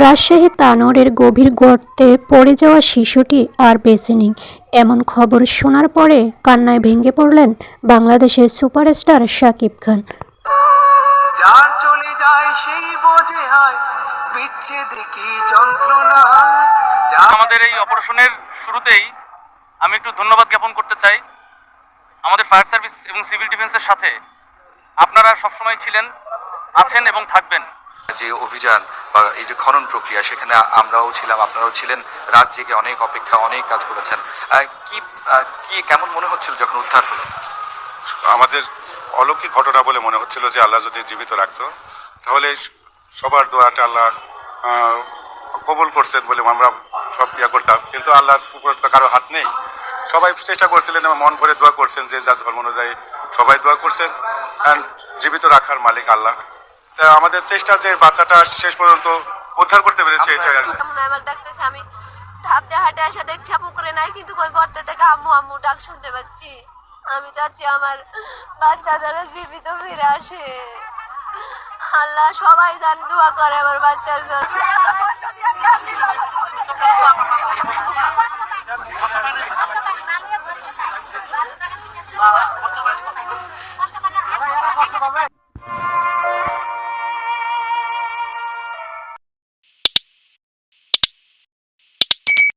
রাজশাহী তানোরের গভীর গর্তে পড়ে যাওয়া শিশুটি আর বেঁচে নেই। এমন খবর শোনার পরে কান্নায় ভেঙে পড়লেন বাংলাদেশের সুপারস্টার শাকিব খান। যার চলে যায় সেই বোঝে হয় বিচ্ছেদে কি যন্ত্রণা। যার আমাদের এই অপারেশনের শুরুতেই আমি একটু ধন্যবাদ জ্ঞাপন করতে চাই। আমাদের ফায়ার সার্ভিস এবং সিভিল ডিফেন্সের সাথে আপনারা সবসময় ছিলেন আছেন এবং থাকবেন। যে অভিযান বা এই যে খনন প্রক্রিয়া, সেখানে আমরাও ছিলাম, আপনারাও ছিলেন, রাত জেগে অনেক অপেক্ষা, অনেক কাজ করেছেন। কি কি, কেমন মনে হচ্ছিল যখন উদ্ধার হলো? আমাদের অলৌকিক ঘটনা বলে মনে হচ্ছিল যে আল্লাহ যদি জীবিত রাখতো, তাহলে সবার দোয়াটা আল্লাহ কবুল করছেন বলে আমরা সব ইয়া করতাম। কিন্তু আল্লাহর কারও হাত নেই। সবাই চেষ্টা করছিলেন, এবং মন ভরে দোয়া করছেন যে যা ধর্ম অনুযায়ী সবাই দোয়া করছেন। অ্যান্ড জীবিত রাখার মালিক আল্লাহ। তা আমাদের চেষ্টা যে বাচ্চাটা শেষ পর্যন্ত উদ্ধার করতে পেরেছে এটা আর কি। আমার ডাকতেছে আমি হাঁটে আসা দেখছি পুকুরে নাই কিন্তু কই গর্তে থেকে আম্মু আম্মু ডাক শুনতে পাচ্ছি। আমি চাচ্ছি আমার বাচ্চা যেন জীবিত ফিরে আসে। আল্লাহ সবাই জান দোয়া করে আমার বাচ্চার জন্য।